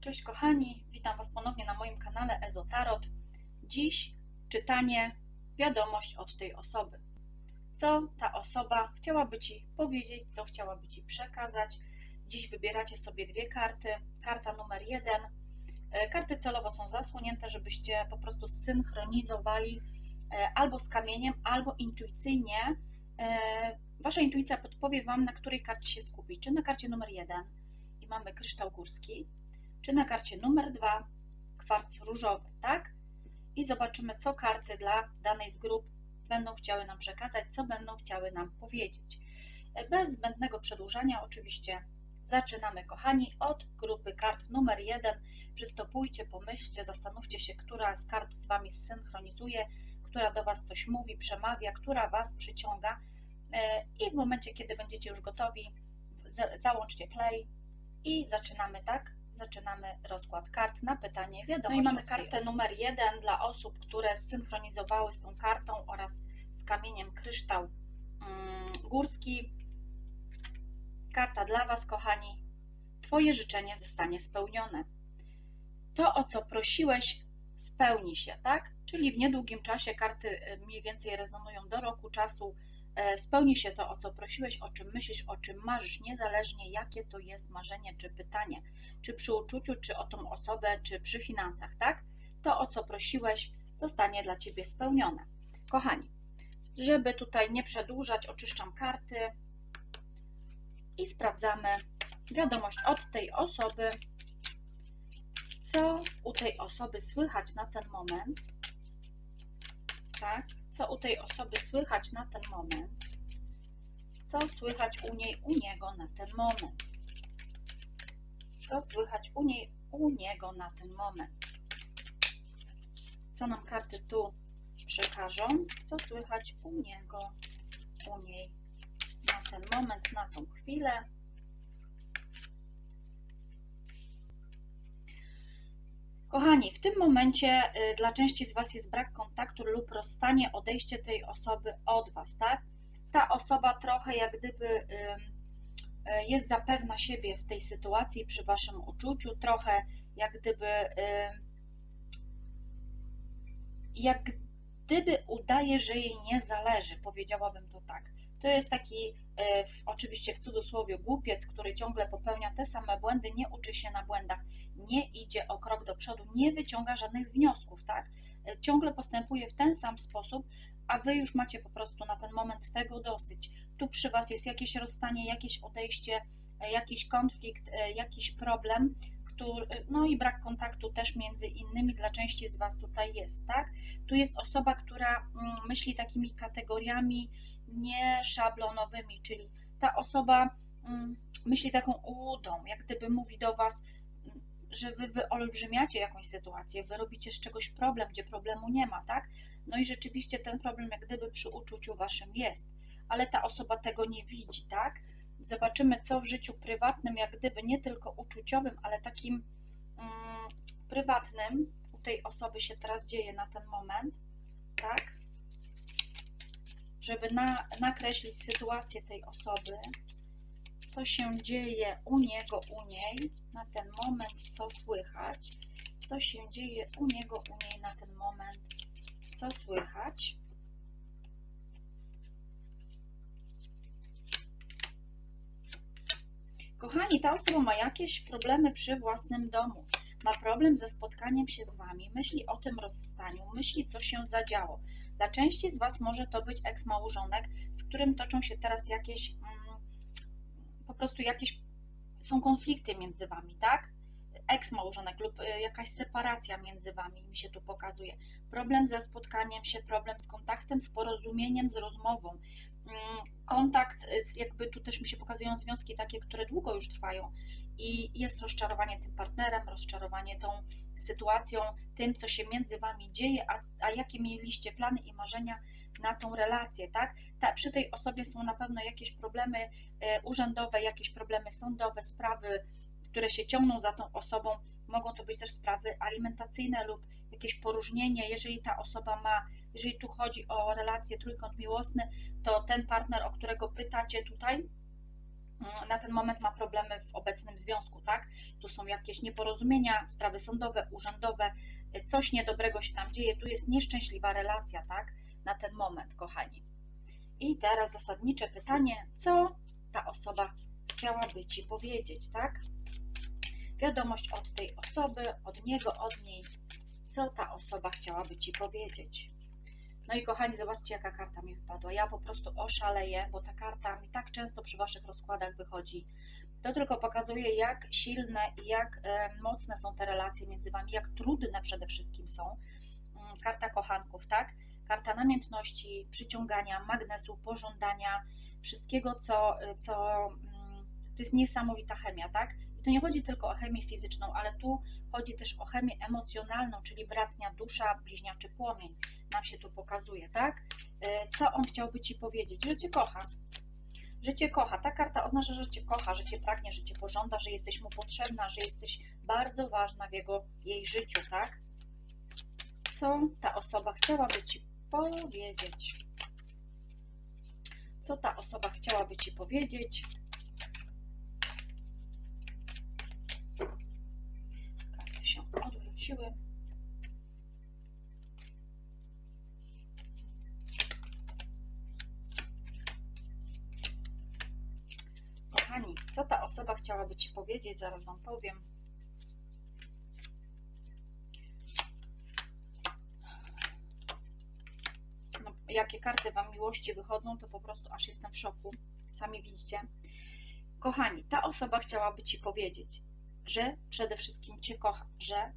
Cześć kochani, witam Was ponownie na moim kanale Ezotarot. Dziś czytanie, wiadomość od tej osoby. Co ta osoba chciałaby Ci powiedzieć, co chciałaby Ci przekazać. Dziś wybieracie sobie dwie karty. Karta numer jeden. E, karty celowo są zasłonięte, żebyście po prostu zsynchronizowali e, albo z kamieniem, albo intuicyjnie. E, wasza intuicja podpowie Wam, na której karcie się skupić. Czy na karcie numer jeden i mamy kryształ górski, czy na karcie numer 2 kwarc różowy, tak? I zobaczymy, co karty dla danej z grup będą chciały nam przekazać, co będą chciały nam powiedzieć. Bez zbędnego przedłużania oczywiście zaczynamy, kochani, od grupy kart numer 1. Przystopujcie, pomyślcie, zastanówcie się, która z kart z Wami zsynchronizuje, która do Was coś mówi, przemawia, która Was przyciąga e, i w momencie, kiedy będziecie już gotowi, załączcie play i zaczynamy, tak? Zaczynamy rozkład kart na pytanie wiadomo. No i mamy kartę numer jeden dla osób, które zsynchronizowały z tą kartą oraz z kamieniem kryształ mm, górski. Karta dla Was, kochani. Twoje życzenie zostanie spełnione. To, o co prosiłeś, spełni się, tak? Czyli w niedługim czasie karty y, mniej więcej rezonują do roku czasu spełni się to, o co prosiłeś, o czym myślisz, o czym marzysz, niezależnie jakie to jest marzenie czy pytanie, czy przy uczuciu, czy o tą osobę, czy przy finansach, tak? To, o co prosiłeś, zostanie dla Ciebie spełnione. Kochani, żeby tutaj nie przedłużać, oczyszczam karty i sprawdzamy wiadomość od tej osoby, co u tej osoby słychać na ten moment, tak? Co u tej osoby słychać na ten moment, co słychać u niej, u niego na ten moment, co słychać u niej, u niego na ten moment, co nam karty tu przekażą, co słychać u niego, u niej na ten moment, na tą chwilę. Kochani, w tym momencie y, dla części z Was jest brak kontaktu lub rozstanie, odejście tej osoby od Was, tak? Ta osoba trochę jak gdyby y, jest zapewna siebie w tej sytuacji, przy Waszym uczuciu, trochę jak gdyby jak gdyby udaje, że jej nie zależy, powiedziałabym to tak. To jest taki, e, w, oczywiście w cudzysłowie, głupiec, który ciągle popełnia te same błędy, nie uczy się na błędach, nie idzie o krok do przodu, nie wyciąga żadnych wniosków, tak? E, ciągle postępuje w ten sam sposób, a Wy już macie po prostu na ten moment tego dosyć. Tu przy Was jest jakieś rozstanie, jakieś odejście, e, jakiś konflikt, jakiś problem, no i brak kontaktu też między innymi dla części z Was tutaj jest, tak? Tu jest osoba, która mm, myśli takimi kategoriami nieszablonowymi, czyli ta osoba mm, myśli taką ułudą, jak gdyby mówi do Was, że Wy wyolbrzymiacie jakąś sytuację, Wy robicie z czegoś problem, gdzie problemu nie ma, tak? No i rzeczywiście ten problem jak gdyby przy uczuciu Waszym jest, ale ta osoba tego nie widzi, tak? Zobaczymy, co w życiu prywatnym, jak gdyby nie tylko uczuciowym, ale takim mm, prywatnym u tej osoby się teraz dzieje na ten moment, tak? Żeby na, nakreślić sytuację tej osoby, co się dzieje u niego, u niej na ten moment, co słychać, co się dzieje u niego, u niej na ten moment, co słychać. Kochani, ta osoba ma jakieś problemy przy własnym domu. Ma problem ze spotkaniem się z Wami, myśli o tym rozstaniu, myśli, co się zadziało. Dla części z Was może to być eks-małżonek, z którym toczą się teraz jakieś, mm, po prostu jakieś, są konflikty między Wami, tak? Eks-małżonek lub y, jakaś separacja między Wami mi się tu pokazuje. Problem ze spotkaniem się, problem z kontaktem, z porozumieniem, z rozmową. Mm, kontakt, jakby tu też mi się pokazują związki takie, które długo już trwają i jest rozczarowanie tym partnerem, rozczarowanie tą sytuacją, tym, co się między Wami dzieje, a, a jakie mieliście plany i marzenia na tą relację, tak? Ta, przy tej osobie są na pewno jakieś problemy e, urzędowe, jakieś problemy sądowe, sprawy, które się ciągną za tą osobą, mogą to być też sprawy alimentacyjne lub jakieś poróżnienie, jeżeli ta osoba ma, jeżeli tu chodzi o relację trójkąt miłosny, to ten partner, o którego pytacie tutaj, mm, na ten moment ma problemy w obecnym związku, tak? Tu są jakieś nieporozumienia, sprawy sądowe, urzędowe, coś niedobrego się tam dzieje, tu jest nieszczęśliwa relacja, tak? Na ten moment, kochani. I teraz zasadnicze pytanie, co ta osoba chciałaby Ci powiedzieć, tak? Wiadomość od tej osoby, od niego, od niej, co ta osoba chciałaby Ci powiedzieć. No i kochani, zobaczcie jaka karta mi wypadła. Ja po prostu oszaleję, bo ta karta mi tak często przy Waszych rozkładach wychodzi. To tylko pokazuje, jak silne i jak e, mocne są te relacje między Wami, jak trudne przede wszystkim są. Mm, karta kochanków, tak? Karta namiętności, przyciągania, magnesu, pożądania, wszystkiego, co, co mm, to jest niesamowita chemia, tak? To nie chodzi tylko o chemię fizyczną, ale tu chodzi też o chemię emocjonalną, czyli bratnia dusza, bliźniaczy płomień nam się tu pokazuje, tak? E, co on chciałby Ci powiedzieć? Że Cię kocha. Że Cię kocha. Ta karta oznacza, że Cię kocha, że Cię pragnie, że Cię pożąda, że jesteś Mu potrzebna, że jesteś bardzo ważna w jego, jej życiu, tak? Co ta osoba chciałaby Ci powiedzieć? Co ta osoba chciałaby Ci powiedzieć? Karty się odwróciły. Kochani, co ta osoba chciałaby Ci powiedzieć? Zaraz Wam powiem. No, jakie karty Wam miłości wychodzą, to po prostu aż jestem w szoku. Sami widzicie. Kochani, ta osoba chciałaby Ci powiedzieć, że przede wszystkim Cię kocha, że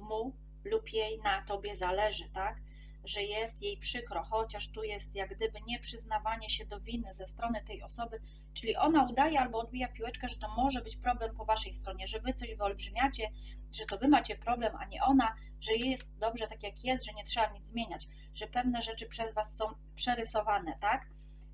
mu lub jej na Tobie zależy, tak? że jest jej przykro, chociaż tu jest jak gdyby nieprzyznawanie się do winy ze strony tej osoby, czyli ona udaje albo odbija piłeczkę, że to może być problem po waszej stronie, że wy coś wyolbrzymiacie, że to wy macie problem, a nie ona, że jest dobrze tak jak jest, że nie trzeba nic zmieniać, że pewne rzeczy przez was są przerysowane, tak?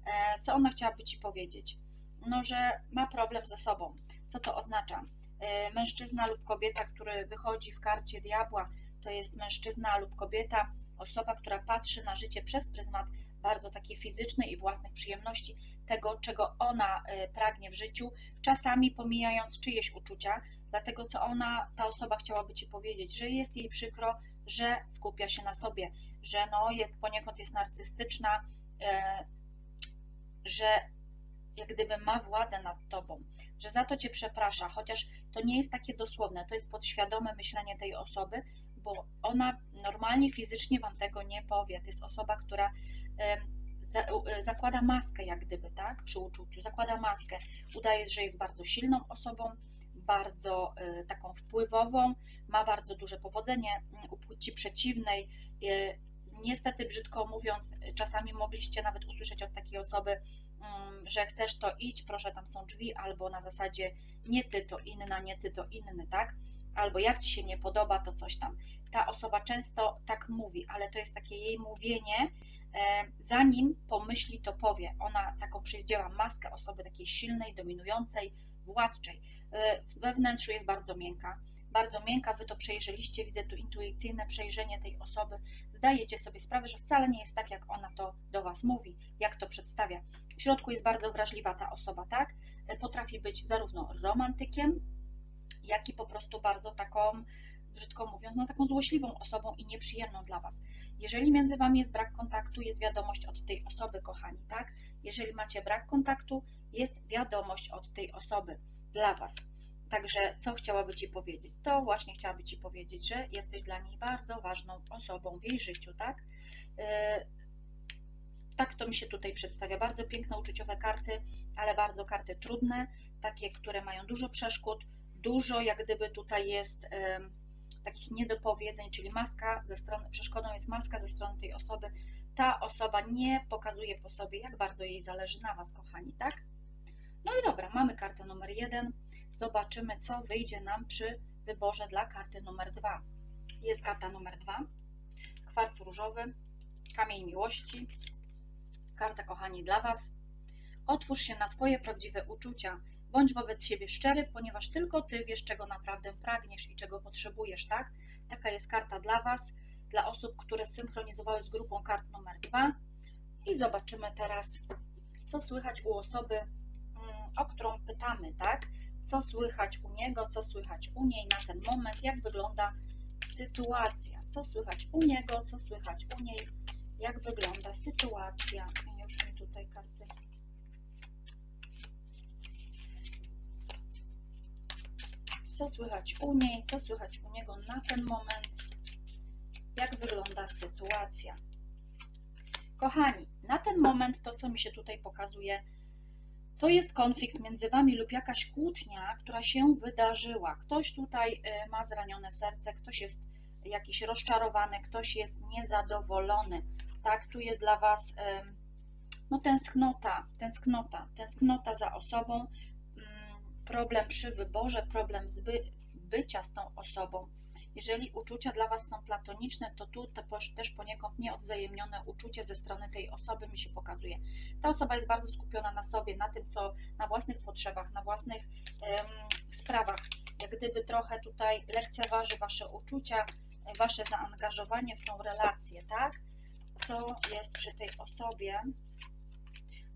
E, co ona chciałaby ci powiedzieć? No, że ma problem ze sobą. Co to oznacza? E, mężczyzna lub kobieta, który wychodzi w karcie diabła, to jest mężczyzna lub kobieta, osoba, która patrzy na życie przez pryzmat bardzo takiej fizycznej i własnych przyjemności, tego, czego ona e, pragnie w życiu, czasami pomijając czyjeś uczucia, dlatego co ona, ta osoba chciałaby Ci powiedzieć, że jest jej przykro, że skupia się na sobie, że no, poniekąd jest narcystyczna, e, że jak gdyby ma władzę nad Tobą, że za to Cię przeprasza, chociaż to nie jest takie dosłowne, to jest podświadome myślenie tej osoby, bo ona normalnie fizycznie Wam tego nie powie. To jest osoba, która e, zakłada maskę, jak gdyby, tak, przy uczuciu, zakłada maskę, udaje, że jest bardzo silną osobą, bardzo e, taką wpływową, ma bardzo duże powodzenie u płci przeciwnej. E, niestety, brzydko mówiąc, czasami mogliście nawet usłyszeć od takiej osoby, że chcesz to idź, proszę, tam są drzwi, albo na zasadzie nie ty to inna, nie ty to inny, tak? Albo jak ci się nie podoba, to coś tam ta osoba często tak mówi, ale to jest takie jej mówienie, zanim pomyśli, to powie. Ona taką przyjęła maskę osoby takiej silnej, dominującej, władczej. E, we wnętrzu jest bardzo miękka. Bardzo miękka, wy to przejrzeliście, widzę tu intuicyjne przejrzenie tej osoby. Zdajecie sobie sprawę, że wcale nie jest tak, jak ona to do was mówi, jak to przedstawia. W środku jest bardzo wrażliwa ta osoba, tak? E, potrafi być zarówno romantykiem, jak i po prostu bardzo taką brzydko mówiąc, no taką złośliwą osobą i nieprzyjemną dla Was. Jeżeli między Wami jest brak kontaktu, jest wiadomość od tej osoby, kochani, tak? Jeżeli macie brak kontaktu, jest wiadomość od tej osoby dla Was. Także co chciałaby Ci powiedzieć? To właśnie chciałaby Ci powiedzieć, że jesteś dla niej bardzo ważną osobą w jej życiu, tak? Yy, tak to mi się tutaj przedstawia. Bardzo piękne uczuciowe karty, ale bardzo karty trudne, takie, które mają dużo przeszkód, dużo jak gdyby tutaj jest... Yy, takich niedopowiedzeń, czyli maska ze strony, przeszkodą jest maska ze strony tej osoby. Ta osoba nie pokazuje po sobie, jak bardzo jej zależy na Was, kochani, tak? No i dobra, mamy kartę numer jeden. Zobaczymy, co wyjdzie nam przy wyborze dla karty numer dwa. Jest karta numer dwa. Kwarc różowy, kamień miłości. Karta, kochani, dla Was. Otwórz się na swoje prawdziwe uczucia Bądź wobec siebie szczery, ponieważ tylko Ty wiesz, czego naprawdę pragniesz i czego potrzebujesz, tak? Taka jest karta dla Was, dla osób, które synchronizowały z grupą kart numer 2. I zobaczymy teraz, co słychać u osoby, mm, o którą pytamy, tak? Co słychać u niego, co słychać u niej na ten moment, jak wygląda sytuacja, co słychać u niego, co słychać u niej, jak wygląda sytuacja. Już mi tutaj karty. Co słychać u niej, co słychać u niego na ten moment, jak wygląda sytuacja. Kochani, na ten moment to, co mi się tutaj pokazuje, to jest konflikt między Wami lub jakaś kłótnia, która się wydarzyła. Ktoś tutaj e, ma zranione serce, ktoś jest jakiś rozczarowany, ktoś jest niezadowolony. Tak, tu jest dla Was no, tęsknota, tęsknota, tęsknota za osobą, mm, problem przy wyborze, problem z by, bycia z tą osobą. Jeżeli uczucia dla Was są platoniczne, to tu też poniekąd nieodwzajemnione uczucie ze strony tej osoby mi się pokazuje. Ta osoba jest bardzo skupiona na sobie, na tym, co na własnych potrzebach, na własnych um, sprawach. Jak gdyby trochę tutaj lekceważy Wasze uczucia, Wasze zaangażowanie w tą relację, tak? Co jest przy tej osobie?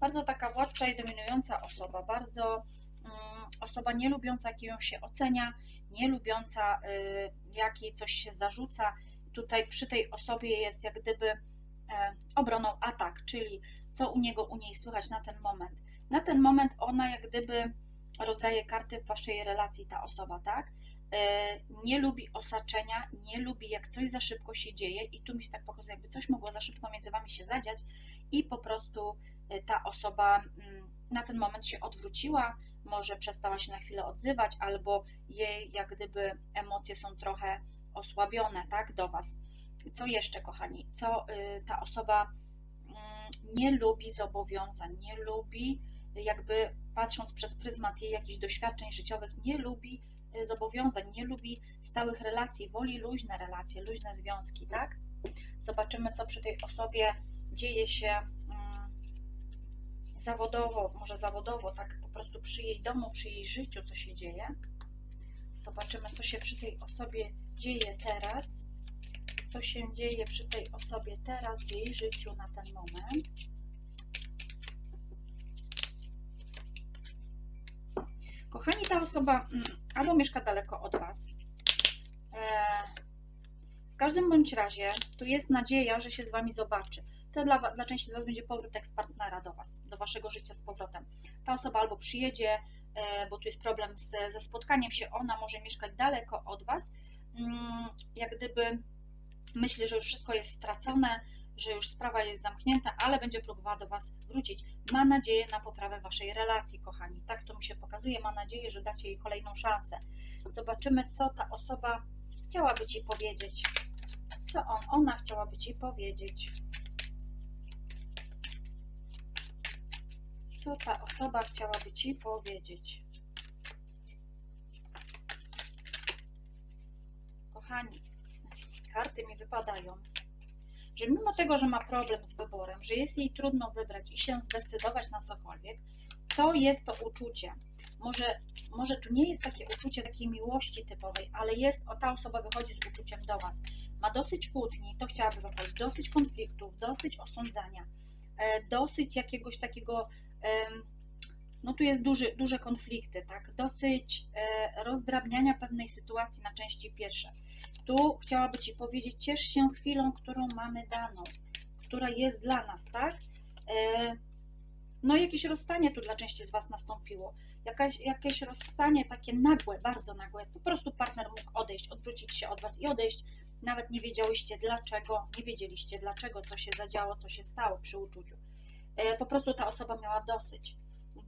Bardzo taka władcza i dominująca osoba, bardzo osoba nie lubiąca, jak ją się ocenia, nie lubiąca, y, jak jej coś się zarzuca. Tutaj przy tej osobie jest jak gdyby e, obroną atak, czyli co u niego, u niej słychać na ten moment. Na ten moment ona jak gdyby rozdaje karty w waszej relacji, ta osoba, tak? E, nie lubi osaczenia, nie lubi jak coś za szybko się dzieje i tu mi się tak pokazuje, jakby coś mogło za szybko między wami się zadziać i po prostu e, ta osoba mm, na ten moment się odwróciła, może przestała się na chwilę odzywać, albo jej jak gdyby emocje są trochę osłabione, tak, do Was. Co jeszcze, kochani? Co y, ta osoba mm, nie lubi zobowiązań, nie lubi, jakby patrząc przez pryzmat jej jakichś doświadczeń życiowych, nie lubi y, zobowiązań, nie lubi stałych relacji, woli luźne relacje, luźne związki, tak? Zobaczymy, co przy tej osobie dzieje się zawodowo, może zawodowo, tak po prostu przy jej domu, przy jej życiu, co się dzieje. Zobaczymy, co się przy tej osobie dzieje teraz. Co się dzieje przy tej osobie teraz w jej życiu na ten moment. Kochani, ta osoba mm, albo mieszka daleko od Was. E, w każdym bądź razie tu jest nadzieja, że się z Wami zobaczy to dla, dla części z Was będzie powrót partnera do Was, do Waszego życia z powrotem. Ta osoba albo przyjedzie, e, bo tu jest problem z, ze spotkaniem się, ona może mieszkać daleko od Was, mm, jak gdyby myśli, że już wszystko jest stracone, że już sprawa jest zamknięta, ale będzie próbowała do Was wrócić. Ma nadzieję na poprawę Waszej relacji, kochani. Tak to mi się pokazuje. Ma nadzieję, że dacie jej kolejną szansę. Zobaczymy, co ta osoba chciałaby Ci powiedzieć. Co on, ona chciałaby Ci powiedzieć. Co ta osoba chciałaby Ci powiedzieć. Kochani, karty mi wypadają, że mimo tego, że ma problem z wyborem, że jest jej trudno wybrać i się zdecydować na cokolwiek, to jest to uczucie. Może, może tu nie jest takie uczucie takiej miłości typowej, ale jest, o ta osoba wychodzi z uczuciem do Was. Ma dosyć kłótni, to chciałaby powiedzieć, dosyć konfliktów, dosyć osądzania, e, dosyć jakiegoś takiego no tu jest duży, duże konflikty, tak? dosyć e, rozdrabniania pewnej sytuacji na części pierwsze. Tu chciałaby Ci powiedzieć, ciesz się chwilą, którą mamy daną, która jest dla nas, tak? E, no jakieś rozstanie tu dla części z Was nastąpiło, Jakaś, jakieś rozstanie takie nagłe, bardzo nagłe, po prostu partner mógł odejść, odwrócić się od Was i odejść, nawet nie wiedziałyście dlaczego, nie wiedzieliście dlaczego, co się zadziało, co się stało przy uczuciu. E, po prostu ta osoba miała dosyć.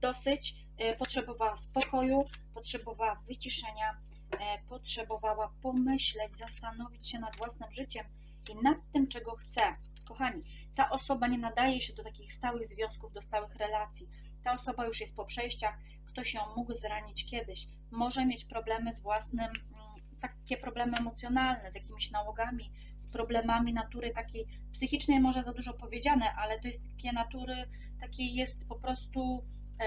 Dosyć, e, potrzebowała spokoju, potrzebowała wyciszenia, e, potrzebowała pomyśleć, zastanowić się nad własnym życiem i nad tym, czego chce. Kochani, ta osoba nie nadaje się do takich stałych związków, do stałych relacji. Ta osoba już jest po przejściach, ktoś ją mógł zranić kiedyś, może mieć problemy z własnym takie problemy emocjonalne, z jakimiś nałogami, z problemami natury takiej psychicznej, może za dużo powiedziane, ale to jest takie natury, takiej jest po prostu e,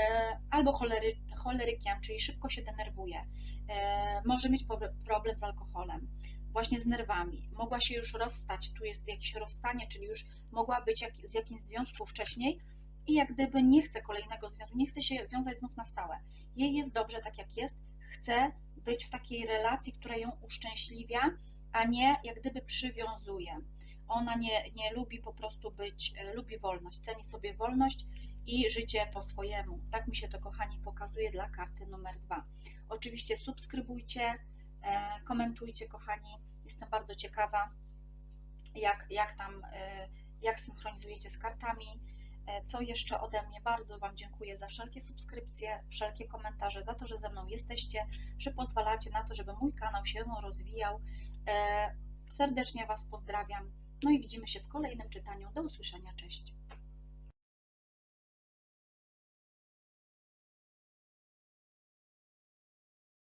albo cholery, cholerykiem, czyli szybko się denerwuje, e, może mieć problem z alkoholem, właśnie z nerwami, mogła się już rozstać, tu jest jakieś rozstanie, czyli już mogła być jak, z jakimś związku wcześniej, i jak gdyby nie chce kolejnego związku, nie chce się wiązać znów na stałe. Jej jest dobrze tak jak jest, chce być w takiej relacji, która ją uszczęśliwia, a nie jak gdyby przywiązuje. Ona nie, nie lubi po prostu być, e, lubi wolność, ceni sobie wolność i życie po swojemu. Tak mi się to, kochani, pokazuje dla karty numer dwa. Oczywiście subskrybujcie, e, komentujcie, kochani. Jestem bardzo ciekawa, jak, jak tam, e, jak synchronizujecie z kartami. E, Co jeszcze ode mnie? Bardzo Wam dziękuję za wszelkie subskrypcje, wszelkie komentarze, za to, że ze mną jesteście, że pozwalacie na to, żeby mój kanał się rozwijał. E, Serdecznie Was pozdrawiam. No i widzimy się w kolejnym czytaniu. Do usłyszenia. Cześć.